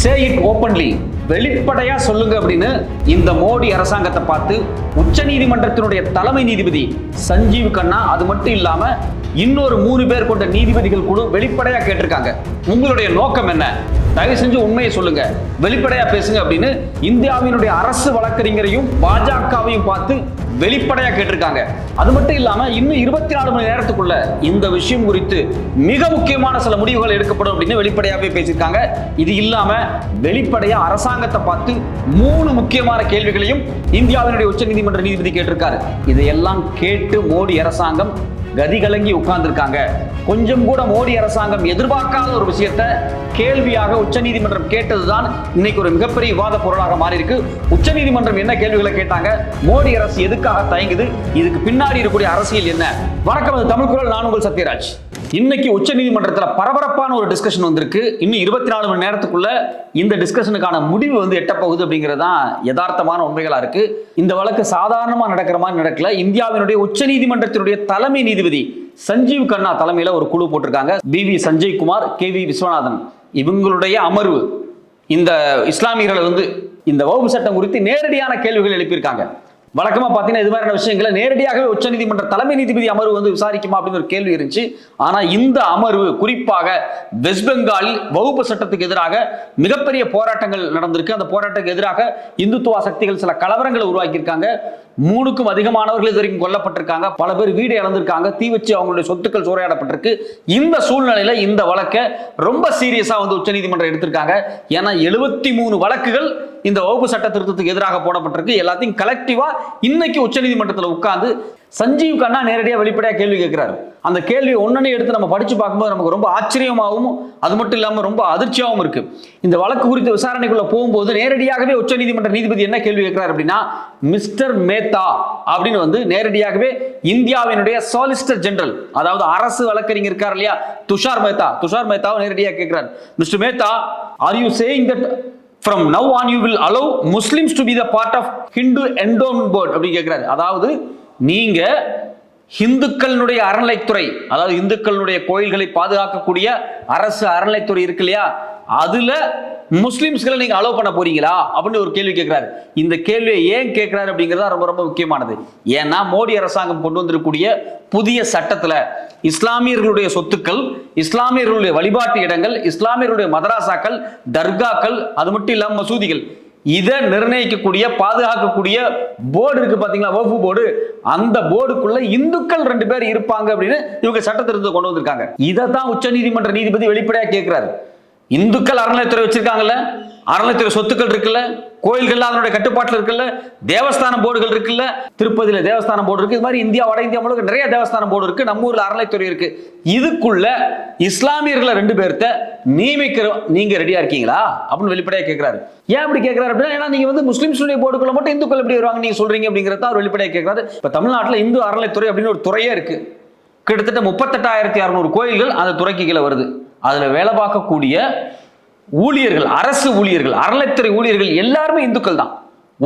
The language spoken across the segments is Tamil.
சே இட் ஓப்பன்லி வெளிப்படையா சொல்லுங்க அப்படின்னு இந்த மோடி அரசாங்கத்தை பார்த்து உச்ச நீதிமன்றத்தினுடைய தலைமை நீதிபதி சஞ்சீவ் கண்ணா அது மட்டும் இல்லாம இன்னொரு மூணு பேர் கொண்ட நீதிபதிகள் குழு வெளிப்படையா கேட்டிருக்காங்க. உங்களுடைய நோக்கம் என்ன? தயவு செஞ்சு உண்மையை சொல்லுங்க. வெளிப்படையா பேசுங்க அப்படின்னு இந்தியாவினுடைய அரசு வழக்கறிஞரையும் பாஜகவையும் பார்த்து வெளிப்படையா கேட்டிருக்காங்க. அது மட்டும் இல்லாம இன்னும் இருபத்தி நாலு மணி நேரத்துக்குள்ள இந்த விஷயம் குறித்து மிக முக்கியமான சில முடிவுகள் எடுக்கப்படும் அப்படின்னு வெளிப்படையாவே பேசியிருக்காங்க. இது இல்லாம வெளிப்படையா அரசாங்கத்தை பார்த்து மூணு முக்கியமான கேள்விகளையும் இந்தியாவினுடைய உச்சநீதிமன்ற நீதிபதி கேட்டிருக்காரு. இதையெல்லாம் கேட்டு மோடி அரசாங்கம் கதி கலங்கி உட்கார்ந்துருக்காங்க. கொஞ்சம் கூட மோடி அரசாங்கம் எதிர்பார்க்காத ஒரு விஷயத்த கேள்வியாக உச்சநீதிமன்றம் கேட்டதுதான் இன்னைக்கு ஒரு மிகப்பெரிய விவாத பொருளாக மாறி இருக்கு உச்சநீதிமன்றம் என்ன கேள்விகளை கேட்டாங்க? மோடி அரசு எதுக்காக தயங்குது? இதுக்கு பின்னாடி இருக்கக்கூடிய அரசியல் என்ன? வணக்கம் தமிழ் குரல். நான் உங்கள் சத்யராஜ். இன்னைக்கு உச்ச நீதிமன்றத்தில் பரபரப்பான ஒரு டிஸ்கஷன் வந்திருக்கு. இன்னும் இருபத்தி நாலு மணி நேரத்துக்குள்ள இந்த டிஸ்கஷனுக்கான முடிவு வந்து எட்ட போகுது அப்படிங்கிறது தான் யதார்த்தமான உண்மைகளா இருக்கு. இந்த வழக்கு சாதாரணமா நடக்கிற மாதிரி நடக்கல. இந்தியாவினுடைய உச்ச நீதிமன்றத்தினுடைய தலைமை நீதிபதி சஞ்சீவ் கண்ணா தலைமையில ஒரு குழு போட்டிருக்காங்க. P V Sanjay Kumar K V Viswanathan. இவங்களுடைய அமர்வு இந்த இஸ்லாமியர்களை வந்து இந்த வகுப்பு சட்டம் குறித்து நேரடியான கேள்விகள் எழுப்பியிருக்காங்க. வழக்கமாக பார்த்தீங்கன்னா இது மாதிரியான விஷயங்களை நேரடியாகவே உச்சநீதிமன்ற தலைமை நீதிபதி அமர்வு வந்து விசாரிக்குமா அப்படின்னு ஒரு கேள்வி இருந்துச்சு. ஆனால் இந்த அமர்வு குறிப்பாக வெஸ்ட் பெங்காலில் வகுப்பு சட்டத்துக்கு எதிராக மிகப்பெரிய போராட்டங்கள் நடந்திருக்கு. அந்த போராட்டத்துக்கு எதிராக இந்துத்துவ சக்திகள் சில கலவரங்களை உருவாக்கியிருக்காங்க. மூணுக்கும் அதிகமானவர்கள் இது வரைக்கும் கொல்லப்பட்டிருக்காங்க. பல பேர் வீடு இழந்திருக்காங்க. தீ வச்சு அவங்களுடைய சொத்துக்கள் சூறையாடப்பட்டிருக்கு. இந்த சூழ்நிலையில இந்த வழக்கை ரொம்ப சீரியஸா வந்து உச்சநீதிமன்றம் எடுத்திருக்காங்க. ஏன்னா எழுபத்தி மூணு வழக்குகள் இந்த வகுப்பு சட்ட திருத்தத்துக்கு எதிராக போடப்பட்டிருக்கு. எல்லாத்தையும் கலெக்டிவா இன்னைக்கு உச்சநீதிமன்றத்தில் உட்காந்து சஞ்சீவ் கண்ணா நேரடியாக வெளிப்படையாக கேள்வி கேட்கிறாரு. அந்த கேள்வியை ஒன்னொன்னே எடுத்து நம்ம படிச்சு பார்க்கும்போது நமக்கு ரொம்ப ஆச்சரியமாகவும் அது மட்டும் இல்லாமல் ரொம்ப அதிர்ச்சியாகவும் இருக்கு. இந்த வழக்கு குறித்த விசாரணைக்குள்ள போகும்போது நேரடியாகவே உச்சநீதிமன்ற நீதிபதி என்ன கேள்வி கேட்கிறார் அப்படின்னா மிஸ்டர் மேத்தா அப்படின்னு வந்து நேரடியாகவே இந்தியாவினுடைய சாலிசிட்டர் ஜெனரல் அதாவது அரசு வழக்கறிஞர் இருக்கார் இல்லையா துஷார் மேத்தா துஷார் மேத்தாவை நேரடியாக கேட்கிறார். Mister Mehta are you saying that from now on you will allow Muslims to be the part of Hindu endowment board அப்படின்னு கேட்கிறாரு அதாவது நீங்க இந்துக்களினுடைய அறநிலைத்துறை அதாவது இந்துக்களுடைய கோயில்களை பாதுகாக்கக்கூடிய அரசு அறநிலைத்துறை இருக்கு இல்லையா? அதுல முஸ்லிம்ஸ்களை நீங்க அலோவ் பண்ண போறீங்களா? அப்படின்னு ஒரு கேள்வி கேட்கிறாரு இந்த கேள்வியை ஏன் கேட்கிறாரு அப்படிங்கிறது ரொம்ப ரொம்ப முக்கியமானது. ஏன்னா மோடி அரசாங்கம் கொண்டு வந்திருக்கக்கூடிய புதிய சட்டத்துல இஸ்லாமியர்களுடைய சொத்துக்கள் இஸ்லாமியர்களுடைய வழிபாட்டு இடங்கள் இஸ்லாமியர்களுடைய மதராசாக்கள் தர்காக்கள் அது மட்டும் இல்லாம மசூதிகள் இதை நிர்ணயிக்கக்கூடிய பாதுகாக்கக்கூடிய போர்டு இருக்கு பாத்தீங்களா? வகுப்பு போர்டு. அந்த போர்டுக்குள்ள இந்துக்கள் ரெண்டு பேர் இருப்பாங்க அப்படின்னு இவங்க சட்டத்திருத்தத்தை கொண்டு வந்திருக்காங்க. இதை தான் உச்சநீதிமன்ற நீதிபதி வெளிப்படையா கேட்கிறாரு இந்துக்கள் அறநிலையத்துறை வச்சிருக்காங்கல்ல? அறநிலையத்துறை சொத்துக்கள் இருக்குல்ல? கோயில்கள் அதனுடைய கட்டுப்பாட்டில் இருக்குல்ல? தேவஸ்தான போர்டுகள் இருக்குல்ல? திருப்பதியில தேவஸ்தான போர்டு இருக்கு. இது மாதிரி இந்தியா வட இந்தியா முழுக்க நிறைய தேவஸ்தான போர்டு இருக்கு. நம்ம ஊர்ல அறநிலைத்துறை இருக்கு. இதுக்குள்ள இஸ்லாமியர்களை ரெண்டு பேர்த்த நியமிக்கிற நீங்க ரெடியா இருக்கீங்களா? அப்படின்னு வெளிப்படையா கேட்கிறாரு ஏன் அப்படி கேட்கிறாரு அப்படின்னா ஏன்னா நீங்க வந்து முஸ்லிம்ஸுடைய போர்டுக்குள்ள மட்டும் இந்துக்கள் எப்படி வருவாங்க நீங்க சொல்றீங்க அப்படிங்கிறத அவர் வெளிப்படையா கேட்கிறாரு இப்ப தமிழ்நாட்டில் இந்து அறநிலைத்துறை அப்படின்னு ஒரு துறையே இருக்கு. கிட்டத்தட்ட முப்பத்தெட்டாயிரத்தி அறுநூறு கோயில்கள் அந்த துறைக்கு கீழே வருது. அதில் வேலை பார்க்கக்கூடிய ஊழியர்கள் அரசு ஊழியர்கள் அறநிலைத்துறை ஊழியர்கள் எல்லாருமே இந்துக்கள் தான்.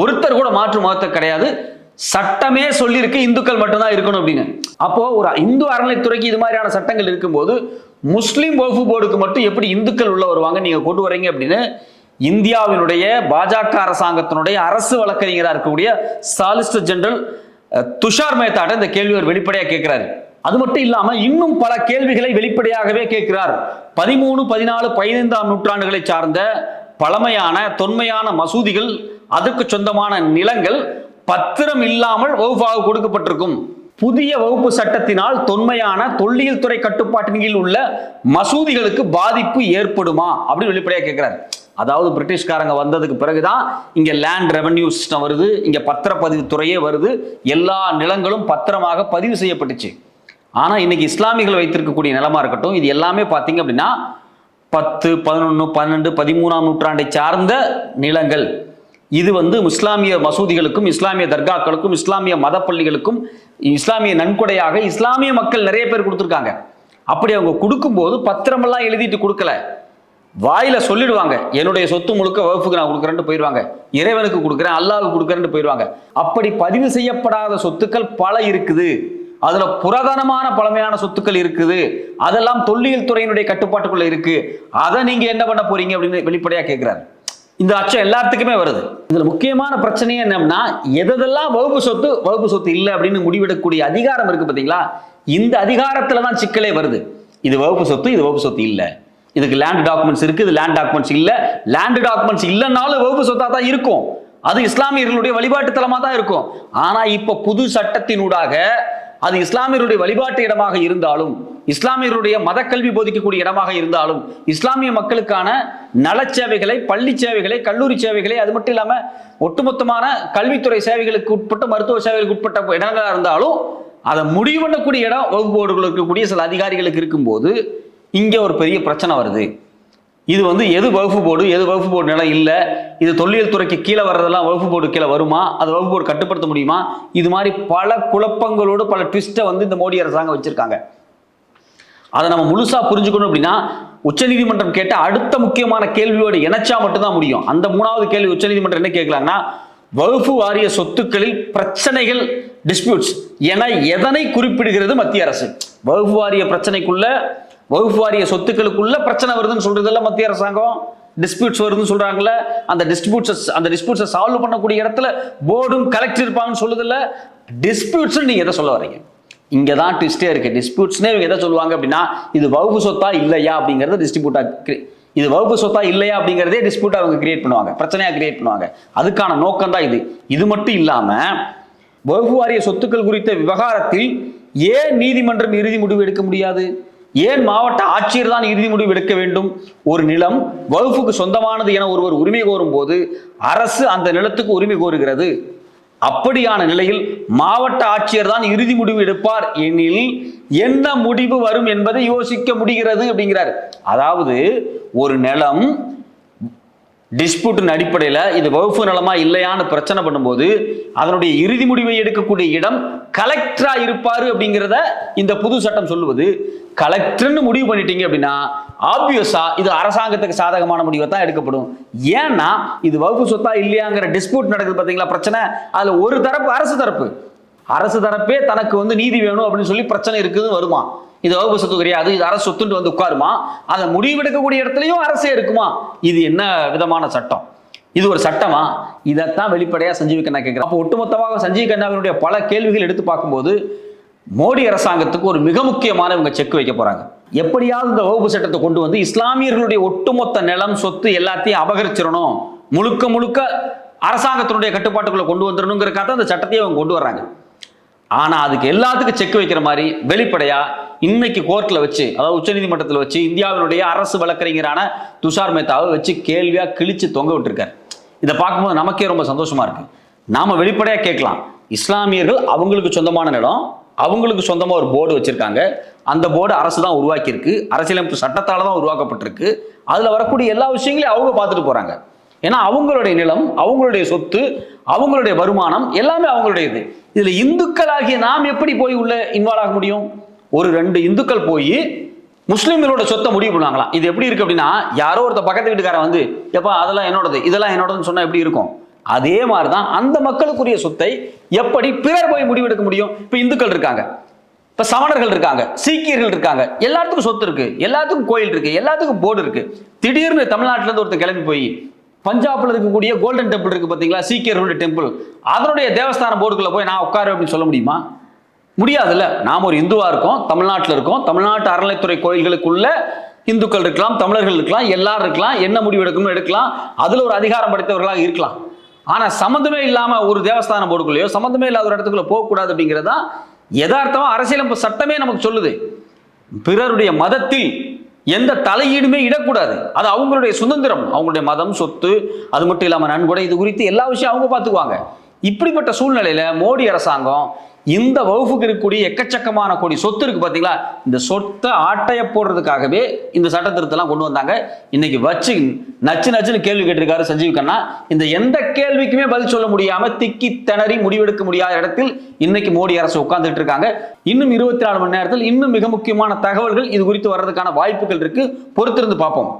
ஒருத்தர் கூட மாற்று மதத்தை கிடையாது. சட்டமே சொல்லியிருக்கு இந்துக்கள் மட்டும்தான் இருக்கணும் அப்படின்னு. அப்போ ஒரு இந்து அறநிலைத்துறைக்கு இது மாதிரியான சட்டங்கள் இருக்கும்போது முஸ்லீம் வகுப்பு போர்டுக்கு மட்டும் எப்படி இந்துக்கள் உள்ள வருவாங்க நீங்க கொண்டு வரீங்க அப்படின்னு இந்தியாவினுடைய பாஜக அரசாங்கத்தினுடைய அரசு வழக்கறிஞராக இருக்கக்கூடிய சாலிசிட்டர் ஜெனரல் துஷார் மேத்தாட்ட இந்த கேள்வி வெளிப்படையாக வெளிப்படையா கேட்கிறாரு. அது மட்டும் இல்லாம இன்னும் பல கேள்விகளை வெளிப்படையாகவே கேட்கிறார். பதிமூணு பதினாலு பதினைந்தாம் நூற்றாண்டுகளை சார்ந்த பழமையான தொன்மையான மசூதிகள் அதுக்கு சொந்தமான நிலங்கள் பத்திரம் இல்லாமல் வகுப்பாக கொடுக்கப்பட்டிருக்கும். புதிய வகுப்பு சட்டத்தினால் தொன்மையான தொல்லியல் துறை கட்டுப்பாட்டின் கீழ் உள்ள மசூதிகளுக்கு பாதிப்பு ஏற்படுமா? அப்படின்னு வெளிப்படையா கேட்கிறார். அதாவது பிரிட்டிஷ்காரங்க வந்ததுக்கு பிறகுதான் இங்க லேண்ட் ரெவன்யூ சிஸ்டம் வருது இங்க பத்திரப்பதிவு துறையே வருது எல்லா நிலங்களும் பத்திரமாக பதிவு செய்யப்பட்டுச்சு. ஆனால் இன்னைக்கு இஸ்லாமிகள் வைத்திருக்கக்கூடிய நிலமா இருக்கட்டும் இது எல்லாமே பார்த்தீங்க அப்படின்னா பத்து பதினொன்று பன்னெண்டு பதிமூணாம் நூற்றாண்டை சார்ந்த நிலங்கள். இது வந்து இஸ்லாமிய மசூதிகளுக்கும் இஸ்லாமிய தர்காக்களுக்கும் இஸ்லாமிய மதப்பள்ளிகளுக்கும் இஸ்லாமிய நன்கொடையாக இஸ்லாமிய மக்கள் நிறைய பேர் கொடுத்துருக்காங்க. அப்படி அவங்க கொடுக்கும்போது பத்திரமெல்லாம் எழுதிட்டு கொடுக்கல. வாயில சொல்லிடுவாங்க என்னுடைய சொத்து முழுக்க வகுப்புக்கு நான் கொடுக்குறேன்னு போயிடுவாங்க. இறைவனுக்கு கொடுக்குறேன் அல்லாவுக்கு கொடுக்குறேன்னு போயிடுவாங்க. அப்படி பதிவு செய்யப்படாத சொத்துக்கள் பல இருக்குது. அதுல புராதனமான பழமையான சொத்துக்கள் இருக்குது. அதெல்லாம் தொல்லியல் துறையினுடைய கட்டுப்பாட்டுக்குள்ள இருக்கு. அதை நீங்க என்ன பண்ண போறீங்க அப்படின்னு வெளிப்படையா கேட்கிறாரு இந்த அச்சம் எல்லாத்துக்குமே வருது. இதுல முக்கியமான பிரச்சனையே என்னன்னா எதெல்லாம் வகுப்பு சொத்து வகுப்பு சொத்து இல்லை அப்படின்னு முடிவெடுக்கக்கூடிய அதிகாரம் இருக்கு பாத்தீங்களா? இந்த அதிகாரத்துல தான் சிக்கலே வருது. இது வகுப்பு சொத்து இது வகுப்பு சொத்து இல்லை. இதுக்கு லேண்ட் டாக்குமெண்ட்ஸ் இருக்கு இது லேண்ட் டாக்குமெண்ட்ஸ் இல்ல. லேண்ட் டாக்குமெண்ட்ஸ் இல்லைனாலும் வகுப்பு சொத்தா தான் இருக்கும். அது இஸ்லாமியர்களுடைய வழிபாட்டு தலமா தான் இருக்கும். ஆனா இப்ப புது சட்டத்தினூடாக அது இஸ்லாமியருடைய வழிபாட்டு இடமாக இருந்தாலும் இஸ்லாமியருடைய மதக்கல்வி போதிக்கக்கூடிய இடமாக இருந்தாலும் இஸ்லாமிய மக்களுக்கான நலச் சேவைகளை பள்ளி சேவைகளை கல்லூரி சேவைகளை அது மட்டும் இல்லாமல் ஒட்டுமொத்தமான கல்வித்துறை சேவைகளுக்கு உட்பட்ட மருத்துவ சேவைகளுக்கு உட்பட்ட இடங்களாக இருந்தாலும் அதை முடிவு பண்ணக்கூடிய இடம் வகுப்பு போர்டுகள் இருக்கக்கூடிய சில அதிகாரிகளுக்கு இருக்கும்போது இங்கே ஒரு பெரிய பிரச்சனை வருது. இது வந்து எது வகுப்பு போர்டு எது வகுப்பு போர்டு நிலம் இல்லை. இது தொல்லியல் துறைக்கு கீழே வர்றதெல்லாம் வகுப்பு போர்டு கீழே வருமா? அது வகுப்பு போர்டு கட்டுப்படுத்த முடியுமா? இது மாதிரி பல குழப்பங்களோடு பல ட்விஸ்ட்டை வந்து இந்த மோடி அரசாங்கம் வச்சிருக்காங்க. அதை நம்ம முழுசாக புரிஞ்சுக்கணும் அப்படின்னா உச்சநீதிமன்றம் கேட்ட அடுத்த முக்கியமான கேள்வியோடு இணைச்சா மட்டும்தான் முடியும். அந்த மூணாவது கேள்வி உச்சநீதிமன்றம் என்ன கேட்கலாங்கன்னா வகுப்பு வாரிய சொத்துக்களில் பிரச்சனைகள் டிஸ்பியூட்ஸ் என எதனை குறிப்பிடுகிறது மத்திய அரசு? வகுப்பு வாரிய பிரச்சனைக்குள்ள வகுப்பு வாரிய சொத்துக்களுக்குள்ள பிரச்சனை வருதுன்னு சொல்றதுல மத்திய அரசாங்கம் டிஸ்பியூட்ஸ் வருதுன்னு சொல்றாங்கல்ல. அந்த டிஸ்பியூட்ஸ் அந்த டிஸ்பியூட்ஸை சால்வ் பண்ணக்கூடிய இடத்துல போர்டும் கலெக்டர் இருப்பாங்கன்னு சொல்லுதில்ல டிஸ்பியூட்ஸ் நீங்க எதை சொல்ல வர்றீங்க? இங்க தான் ட்விஸ்டே இருக்கு. டிஸ்பியூட்ஸ்னே இவங்க எதை சொல்லுவாங்க அப்படின்னா இது வகுப்பு சொத்தா இல்லையா அப்படிங்கறத டிஸ்ட்ரிபியூட்டா இது வகுப்பு சொத்தா இல்லையா அப்படிங்கிறதே டிஸ்பியூட் அவங்க கிரியேட் பண்ணுவாங்க. பிரச்சனையா கிரியேட் பண்ணுவாங்க. அதுக்கான நோக்கம் தான் இது. இது மட்டும் இல்லாம வகுப்பு வாரிய சொத்துக்கள் குறித்த விவகாரத்தில் ஏன் நீதிமன்றம் இறுதி முடிவு எடுக்க முடியாது? ஏன் மாவட்ட ஆட்சியர் தான் இறுதி முடிவு எடுக்க வேண்டும்? ஒரு நிலம் வகுப்புக்கு சொந்தமானது என ஒருவர் உரிமை கோரும் போது அரசு அந்த நிலத்துக்கு உரிமை கோருகிறது. அப்படியான நிலையில் மாவட்ட ஆட்சியர் தான் இறுதி முடிவு எடுப்பார் எனில் என்ன முடிவு வரும் என்பதை யோசிக்க முடிகிறது அப்படிங்கிறார். அதாவது ஒரு நிலம் டிஸ்பியூட்டின் அடிப்படையில் இது வகுப்பு நலமா இல்லையான்னு பிரச்சனை பண்ணும்போது அதனுடைய இறுதி முடிவை எடுக்கக்கூடிய இடம் கலெக்டரா இருப்பாரு அப்படிங்கிறத இந்த புது சட்டம் சொல்லுவது. கலெக்டர்னு முடிவு பண்ணிட்டீங்க அப்படின்னா ஆப்வியஸா இது அரசாங்கத்துக்கு சாதகமான முடிவை தான் எடுக்கப்படும். ஏன்னா இது வகுப்பு சொத்தா இல்லையாங்கிற டிஸ்பியூட் நடக்குது பார்த்தீங்களா பிரச்சனை? அதுல ஒரு தரப்பு அரசு தரப்பு. அரசு தரப்பே தனக்கு வந்து நீதி வேணும் அப்படின்னு சொல்லி பிரச்சனை இருக்குதுன்னு வருமா? இது வகுப்பு சொத்து கிடையாது இது அரசு சொத்துட்டு வந்து உட்காருமா? அதை முடிவெடுக்கக்கூடிய இடத்துலையும் அரசே இருக்குமா? இது என்ன விதமான சட்டம்? இது ஒரு சட்டமா? இதைத்தான் வெளிப்படையா சஞ்சீவ் கண்ணா கேட்கிறேன் அப்போ ஒட்டுமொத்தமாக சஞ்சீவ் கண்ணாவினுடைய பல கேள்விகள் எடுத்து பார்க்கும்போது மோடி அரசாங்கத்துக்கு ஒரு மிக முக்கியமான இவங்க செக் வைக்க போறாங்க. எப்படியாவது இந்த வகுப்பு சட்டத்தை கொண்டு வந்து இஸ்லாமியர்களுடைய ஒட்டுமொத்த நிலம் சொத்து எல்லாத்தையும் அபகரிச்சிடணும். முழுக்க முழுக்க அரசாங்கத்தினுடைய கட்டுப்பாட்டுக்குள்ள கொண்டு வந்துடணுங்கிறக்காக அந்த சட்டத்தையே அவங்க கொண்டு வர்றாங்க. ஆனா அதுக்கு எல்லாத்துக்கும் செக் வைக்கிற மாதிரி வெளிப்படையா இன்னைக்கு கோர்ட்டில் வச்சு அதாவது உச்சநீதிமன்றத்தில் வச்சு இந்தியாவினுடைய அரசு வழக்கறிஞரான துஷார் மேத்தாவை வச்சு கேள்வியாக கிழிச்சு தொங்க விட்டுருக்காரு. இதை பார்க்கும்போது நமக்கே ரொம்ப சந்தோஷமா இருக்கு. நாம வெளிப்படையாக கேட்கலாம். இஸ்லாமியர்கள் அவங்களுக்கு சொந்தமான நிலம் அவங்களுக்கு சொந்தமாக ஒரு போர்டு வச்சுருக்காங்க. அந்த போர்டு அரசு தான் உருவாக்கியிருக்கு. அரசியலமைப்பு சட்டத்தால் தான் உருவாக்கப்பட்டிருக்கு. அதில் வரக்கூடிய எல்லா விஷயங்களையும் அவங்க பார்த்துட்டு போகிறாங்க ஏன்னா அவங்களுடைய நிலம் அவங்களுடைய சொத்து அவங்களுடைய வருமானம் எல்லாமே அவங்களுடையது. இதில் இந்துக்களாகிய நாம் எப்படி போய் உள்ள இன்வால்வ் ஆக முடியும்? ஒரு ரெண்டு இந்துக்கள் போய் முஸ்லீம்களோட சொத்தை முடிவு பண்ணுவாங்களாம் இது எப்படி இருக்கு அப்படின்னா யாரோ ஒருத்த பக்கத்து வீட்டுக்காரன் வந்து எப்பா அதெல்லாம் என்னோடது இதெல்லாம் என்னோடதுன்னு சொன்னா எப்படி இருக்கும்? அதே மாதிரி தான் அந்த மக்களுக்குரிய சொத்தை எப்படி பிறர் போய் முடிவெடுக்க முடியும்? இப்ப இந்துக்கள் இருக்காங்க. இப்ப சமணர்கள் இருக்காங்க சீக்கியர்கள் இருக்காங்க. எல்லாத்துக்கும் சொத்து இருக்கு எல்லாத்துக்கும் கோயில் இருக்கு எல்லாத்துக்கும் போர்டு இருக்கு. திடீர்னு தமிழ்நாட்டுல இருந்து ஒருத்தர் கிளம்பி போய் பஞ்சாப்ல இருக்கக்கூடிய கோல்டன் டெம்பிள் இருக்கு பாத்தீங்களா? சீக்கியர்களுடைய டெம்பிள் அதனுடைய தேவஸ்தான போர்டுக்குள்ள போய் நான் உட்காரு அப்படின்னு சொல்ல முடியுமா? முடியாதுல்ல. நாம் ஒரு இந்துவா இருக்கோம் தமிழ்நாட்டில் இருக்கோம் தமிழ்நாட்டு அறநிலைத்துறை கோயில்களுக்குள்ள இந்துக்கள் இருக்கலாம் தமிழர்கள் இருக்கலாம் எல்லாரும் இருக்கலாம் என்ன முடிவு எடுக்கணும் எடுக்கலாம் அதில் ஒரு அதிகாரம் படைத்தவர்களாக இருக்கலாம். ஆனால் சம்மந்தமே இல்லாமல் ஒரு தேவஸ்தான போர்டுக்குள்ளேயோ சம்மந்தமே இல்லாத ஒரு இடத்துக்குள்ள போகக்கூடாது அப்படிங்கிறது தான் அரசியலமைப்பு சட்டமே நமக்கு சொல்லுது. பிறருடைய மதத்தில் எந்த தலையீடுமே இடக்கூடாது. அது அவங்களுடைய சுதந்திரம். அவங்களுடைய மதம் சொத்து அது மட்டும் இல்லாமல் நன்கொடை இது குறித்து எல்லா விஷயம் அவங்க பார்த்துக்குவாங்க. இப்படிப்பட்ட சூழ்நிலையில் மோடி அரசாங்கம் இந்த வகுப்புக்கு இருக்கக்கூடிய எக்கச்சக்கமான கோடி சொத்து இருக்கு பார்த்தீங்களா இந்த சொத்தை ஆட்டைய போடுறதுக்காகவே இந்த சட்ட திருத்தெல்லாம் கொண்டு வந்தாங்க. இன்னைக்கு வச்சு நச்சு நச்சுன்னு கேள்வி கேட்டிருக்காரு சஞ்சீவ் கண்ணா. இந்த எந்த கேள்விக்குமே பதில் சொல்ல முடியாம திக்கி திணறி முடிவெடுக்க முடியாத இடத்தில் இன்னைக்கு மோடி அரசு உட்கார்ந்துட்டு இருக்காங்க. இன்னும் இருபத்தி நாலு மணி நேரத்தில் இன்னும் மிக முக்கியமான தகவல்கள் இது குறித்து வர்றதுக்கான வாய்ப்புகள் இருக்கு. பொறுத்திருந்து பார்ப்போம்.